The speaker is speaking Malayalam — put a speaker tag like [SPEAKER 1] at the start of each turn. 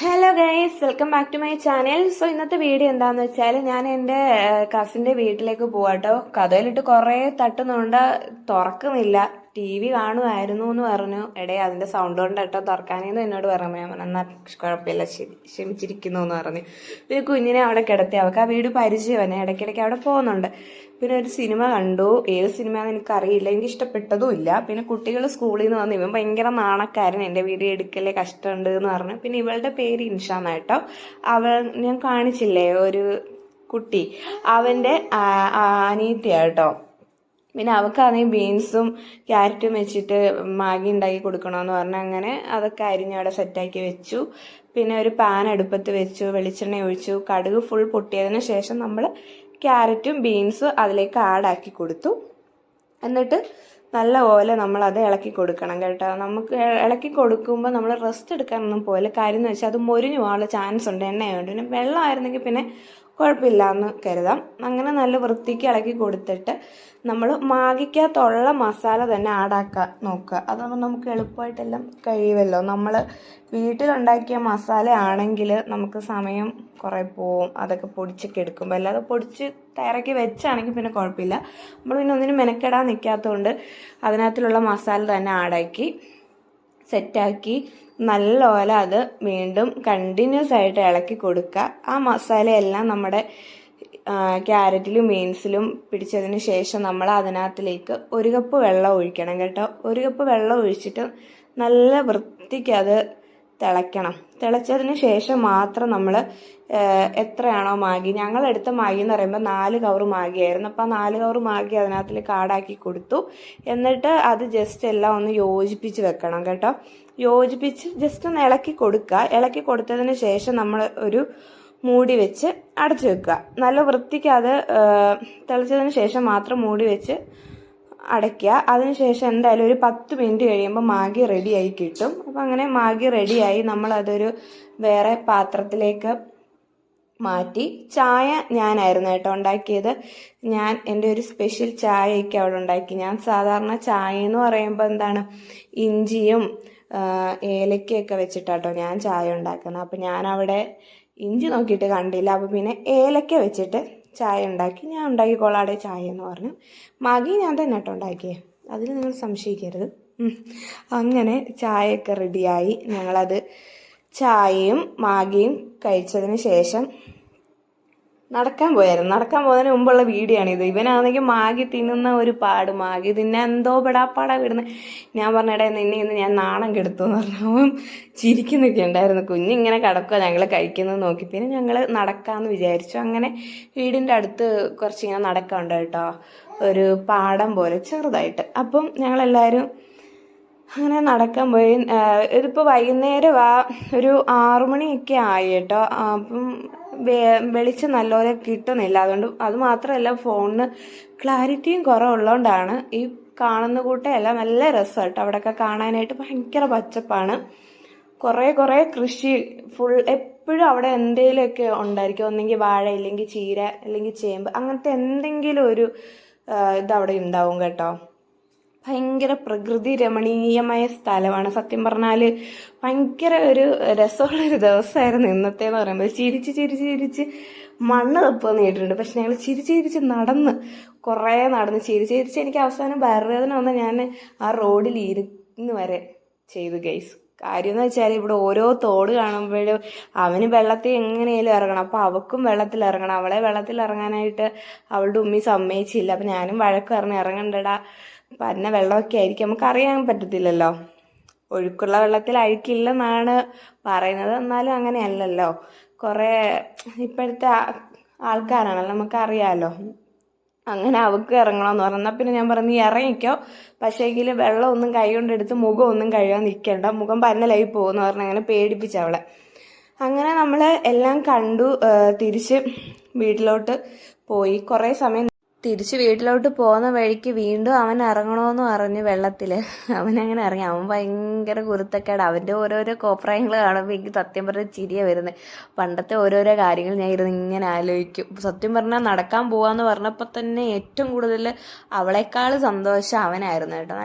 [SPEAKER 1] Hello guys welcome back to my channel so ഇന്നത്തെ വീഡിയോ എന്താന്ന് വെച്ചാൽ ഞാൻ എന്റെ കസിന്റെ വീട്ടിലേക്ക് പോവാട്ടോ. കഥയിലിട്ട് കുറേ തട്ടുന്നുണ്ട്. തുറക്കുന്നില്ല. ടി വി കാണുമായിരുന്നു എന്ന് പറഞ്ഞു. എടേ അതിന്റെ സൗണ്ട് കൊണ്ട് കേട്ടോ തുറക്കാനെന്ന് എന്നോട് പറഞ്ഞു. ഞാൻ പറഞ്ഞു എന്നാൽ കുഴപ്പമില്ല ക്ഷമിച്ചിരിക്കുന്നു എന്ന് പറഞ്ഞു. പിന്നെ കുഞ്ഞിനെ അവിടെ കിടത്തി അവൾക്ക് ആ വീട് പരിചയമാണ്. ഇടയ്ക്കിടയ്ക്ക് അവിടെ പോകുന്നുണ്ട്. പിന്നെ ഒരു സിനിമ കണ്ടു. ഏത് സിനിമയാണെന്ന് എനിക്കറിയില്ല. എനിക്ക് ഇഷ്ടപ്പെട്ടതും ഇല്ല. പിന്നെ കുട്ടികൾ സ്കൂളിൽ നിന്ന് വന്ന് ഇവൻ ഭയങ്കര നാണക്കാരൻ. എന്റെ വീഡിയോ എടുക്കലേ കഷ്ടമുണ്ട് എന്ന് പറഞ്ഞു. പിന്നെ ഇവളുടെ പേര് ഇൻഷാന്നായിട്ടോ അവൾ ഞാൻ കാണിച്ചില്ലേ ഒരു കുട്ടി. അവന്റെ അനിയത്തിയാട്ടോ പിന്നെ അവൾക്കാണെങ്കിൽ ബീൻസും ക്യാരറ്റും വെച്ചിട്ട് മാഗി ഉണ്ടാക്കി കൊടുക്കണമെന്ന് പറഞ്ഞു അങ്ങനെ അതൊക്കെ അരിഞ്ഞ് അവിടെ സെറ്റാക്കി വെച്ചു. പിന്നെ ഒരു പാൻ അടുപ്പത്ത് വെച്ചു വെളിച്ചെണ്ണ ഒഴിച്ചു കടുക് ഫുൾ പൊട്ടിയതിന് ശേഷം നമ്മൾ ക്യാരറ്റും ബീൻസും അതിലേക്ക് ആഡാക്കി കൊടുത്തു. എന്നിട്ട് നല്ല പോലെ നമ്മൾ അത് ഇളക്കി കൊടുക്കണം കേട്ടോ. നമുക്ക് ഇളക്കി കൊടുക്കുമ്പോൾ നമ്മൾ റെസ്റ്റ് എടുക്കാനൊന്നും പോലെ കാര്യം എന്ന് വെച്ചാൽ അത് മൊരിഞ്ഞു പോകാനുള്ള ചാൻസ് ഉണ്ട് എണ്ണയായതുകൊണ്ട് പിന്നെ വെള്ളമായിരുന്നെങ്കിൽ പിന്നെ കുഴപ്പമില്ല എന്ന് കരുതാം. അങ്ങനെ നല്ല വൃത്തിക്ക് ഇളക്കി കൊടുത്തിട്ട് നമ്മൾ മാഗിക്കകത്തുള്ള മസാല തന്നെ ആഡാക്കാൻ നോക്കുക. അതാകുമ്പോൾ നമുക്ക് എളുപ്പമായിട്ടെല്ലാം കഴിയുമല്ലോ. നമ്മൾ വീട്ടിലുണ്ടാക്കിയ മസാല ആണെങ്കിൽ നമുക്ക് സമയം കുറേ പോവും. അതൊക്കെ പൊടിച്ചൊക്കെ എടുക്കുമ്പോൾ അല്ലാതെ പൊടിച്ച് തയ്യാറാക്കി വെച്ചാണെങ്കിൽ പിന്നെ കുഴപ്പമില്ല. നമ്മൾ പിന്നെ ഒന്നിനും മെനക്കെടാൻ നിൽക്കാത്തതുകൊണ്ട് അതിനകത്തുള്ള മസാല തന്നെ ആഡാക്കി സെറ്റാക്കി നല്ലപോലെ അത് വീണ്ടും കണ്ടിന്യൂസ് ആയിട്ട് ഇളക്കി കൊടുക്കുക. ആ മസാലയെല്ലാം നമ്മുടെ ക്യാരറ്റിലും ബീൻസിലും പിടിച്ചതിന് ശേഷം നമ്മൾ അതിനകത്തിലേക്ക് ഒരു കപ്പ് വെള്ളം ഒഴിക്കണം കേട്ടോ. ഒരു കപ്പ് വെള്ളം ഒഴിച്ചിട്ട് നല്ല വൃത്തിക്ക് അത് തിളയ്ക്കണം. തിളച്ചതിന് ശേഷം മാത്രം നമ്മൾ എത്രയാണോ മാഗി. ഞങ്ങൾ എടുത്ത മാഗി എന്ന് പറയുമ്പോൾ നാല് കവർ മാഗിയായിരുന്നു. അപ്പോൾ ആ നാല് കവർ മാഗി അതിനകത്തിലേക്ക് ആഡാക്കി കൊടുത്തു. എന്നിട്ട് അത് ജസ്റ്റ് എല്ലാം ഒന്ന് യോജിപ്പിച്ച് വെക്കണം കേട്ടോ. യോജിപ്പിച്ച് ജസ്റ്റ് ഒന്ന് ഇളക്കി കൊടുക്കുക. ഇളക്കി കൊടുത്തതിന് ശേഷം നമ്മൾ ഒരു മൂടി വെച്ച് അടച്ചു വെക്കുക. നല്ല വൃത്തിക്ക് അത് തിളച്ചതിന് ശേഷം മാത്രം മൂടി വെച്ച് അടയ്ക്കുക. അതിനുശേഷം എന്തായാലും ഒരു പത്ത് മിനിറ്റ് കഴിയുമ്പോൾ മാഗി റെഡിയായി കിട്ടും. അപ്പം അങ്ങനെ മാഗി റെഡിയായി നമ്മളതൊരു വേറെ പാത്രത്തിലേക്ക് മാറ്റി. ചായ ഞാനായിരുന്നു കേട്ടോ ഉണ്ടാക്കിയത്. ഞാൻ എന്റെ ഒരു സ്പെഷ്യൽ ചായയൊക്കെ അവിടെ ഉണ്ടാക്കി. ഞാൻ സാധാരണ ചായ എന്ന് പറയുമ്പോൾ എന്താണ്? ഇഞ്ചിയും ഏലക്കയൊക്കെ വെച്ചിട്ടാട്ടോ ഞാൻ ചായ ഉണ്ടാക്കുന്നത്. അപ്പം ഞാൻ അവിടെ ഇഞ്ചി നോക്കിയിട്ട് കണ്ടില്ല. അപ്പോൾ പിന്നെ ഏലക്ക വെച്ചിട്ട് ചായ ഉണ്ടാക്കി. ഞാൻ ഉണ്ടാക്കിക്കോളാടെ ചായ എന്ന് പറഞ്ഞു. മാഗി ഞാൻ തന്നെ കേട്ടോ ഉണ്ടാക്കിയേ. അതിൽ നിങ്ങൾ സംശയിക്കരുത്. അങ്ങനെ ചായയൊക്കെ റെഡിയായി ഞങ്ങളത് ചായയും മാഗിയും കഴിച്ചതിന് ശേഷം നടക്കാൻ പോയായിരുന്നു. നടക്കാൻ പോകുന്നതിന് മുമ്പുള്ള വീഡിയോ ആണിത് ഇവനാണെങ്കിൽ മാഗി തിന്നുന്ന ഒരു പാട്. മാഗി തിന്നെ എന്തോ പെടാപ്പാടാ വിടുന്നത് ഞാൻ പറഞ്ഞിടേ നിന്നെ ഇന്ന് ഞാൻ നാണം കെടുത്തു എന്ന് പറഞ്ഞു അവൻ ചിരിക്കുന്നൊക്കെ ഉണ്ടായിരുന്നു കുഞ്ഞിങ്ങനെ കിടക്കുക ഞങ്ങൾ കഴിക്കുന്നത് നോക്കി. പിന്നെ ഞങ്ങൾ നടക്കാമെന്ന് വിചാരിച്ചു. അങ്ങനെ വീടിന്റെ അടുത്ത് കുറച്ചിങ്ങനെ നടക്കാറുണ്ട് കേട്ടോ. ഒരു പാടം പോലെ ചെറുതായിട്ട്. അപ്പം ഞങ്ങളെല്ലാവരും അങ്ങനെ നടക്കാൻ പോയി. ഇതിപ്പോൾ വൈകുന്നേരം ആ ഒരു ആറുമണിയൊക്കെ ആയി കേട്ടോ. അപ്പം വെളിച്ചം നല്ലപോലെ കിട്ടുന്നില്ല. അതുകൊണ്ട് അത് മാത്രമല്ല ഫോണിന് ക്ലാരിറ്റിയും കുറവുള്ളതുകൊണ്ടാണ് ഈ കാണുന്ന കൂട്ടയല്ല നല്ല രസമായിട്ട് കേട്ടോ അവിടെയൊക്കെ കാണാനായിട്ട് ഭയങ്കര പച്ചപ്പാണ്. കുറേ കുറേ കൃഷി ഫുൾ എപ്പോഴും അവിടെ എന്തെങ്കിലുമൊക്കെ ഉണ്ടായിരിക്കും. ഒന്നെങ്കിൽ വാഴ ഇല്ലെങ്കിൽ ചീര അല്ലെങ്കിൽ ചേമ്പ് അങ്ങനത്തെ എന്തെങ്കിലും ഒരു ഇതവിടെ ഉണ്ടാവും കേട്ടോ. ഭയങ്കര പ്രകൃതി രമണീയമായ സ്ഥലമാണ്. സത്യം പറഞ്ഞാൽ ഭയങ്കര ഒരു രസമുള്ളൊരു ദിവസമായിരുന്നു ഇന്നത്തെ എന്ന് പറയുമ്പോൾ ചിരിച്ച് ചിരിച്ച് ചിരിച്ച് മണ്ണ് തപ്പുക നേരിട്ടുണ്ട്. പക്ഷെ ഞങ്ങൾ ചിരിച്ച് ചിരിച്ച് നടന്ന് കുറേ നടന്ന് ചിരിച്ച് ചിരിച്ച് എനിക്ക് അവസാനം വയറുവേദന വന്ന് ഞാൻ ആ റോഡിൽ ഇരുന്ന് വരെ ചെയ്തു ഗൈസ്. കാര്യം എന്ന് വെച്ചാൽ ഇവിടെ ഓരോ തോട് കാണുമ്പോഴും അവന് വെള്ളത്തിൽ എങ്ങനെയാലും ഇറങ്ങണം. അപ്പോൾ അവക്കും വെള്ളത്തിൽ ഇറങ്ങണം. അവളെ വെള്ളത്തിൽ ഇറങ്ങാനായിട്ട് അവളുടെ ഉമ്മി സമ്മതിച്ചില്ല. അപ്പം ഞാനും വഴക്ക് പറഞ്ഞ് ഇറങ്ങണ്ടടാ. പന്ന വെള്ളമൊക്കെ ആയിരിക്കും. നമുക്ക് അറിയാൻ പറ്റത്തില്ലല്ലോ. ഒഴുക്കുള്ള വെള്ളത്തിൽ അഴുക്കില്ലെന്നാണ് പറയുന്നത്. എന്നാലും അങ്ങനെയല്ലല്ലോ. കുറേ ഇപ്പോഴത്തെ ആൾക്കാരാണല്ലോ നമുക്കറിയാമല്ലോ അങ്ങനെ അവക്ക് ഇറങ്ങണമെന്ന് പറഞ്ഞാൽ പിന്നെ ഞാൻ പറഞ്ഞു നീ ഇറങ്ങിക്കോ. പക്ഷേ എങ്കിൽ വെള്ളമൊന്നും കൈ കൊണ്ടെടുത്ത് മുഖമൊന്നും കഴുകാൻ നിൽക്കണ്ട. മുഖം പന്നലായി പോകുമെന്ന് പറഞ്ഞ് അങ്ങനെ പേടിപ്പിച്ചവളെ അങ്ങനെ നമ്മൾ എല്ലാം കണ്ടു. തിരിച്ച് വീട്ടിലോട്ട് പോയി. കുറേ സമയം തിരിച്ച് വീട്ടിലോട്ട് പോകുന്ന വഴിക്ക് വീണ്ടും അവൻ ഇറങ്ങണമെന്ന് പറഞ്ഞു വെള്ളത്തിൽ അങ്ങനെ ഇറങ്ങി. അവൻ ഭയങ്കര കുരുത്തക്കേട്. അവന്റെ ഓരോരോ കോപ്രായങ്ങൾ കാണുമ്പോൾ എനിക്ക് സത്യം പറഞ്ഞ ചിരിയ വരുന്നത് പണ്ടത്തെ ഓരോരോ കാര്യങ്ങൾ ഞാൻ ഇരുന്ന് ഇങ്ങനെ ആലോചിക്കും. സത്യം പറഞ്ഞാൽ നടക്കാൻ പോവാന്ന് പറഞ്ഞപ്പോൾ തന്നെ ഏറ്റവും കൂടുതൽ അവളെക്കാൾ സന്തോഷം അവനായിരുന്നു കേട്ടോ.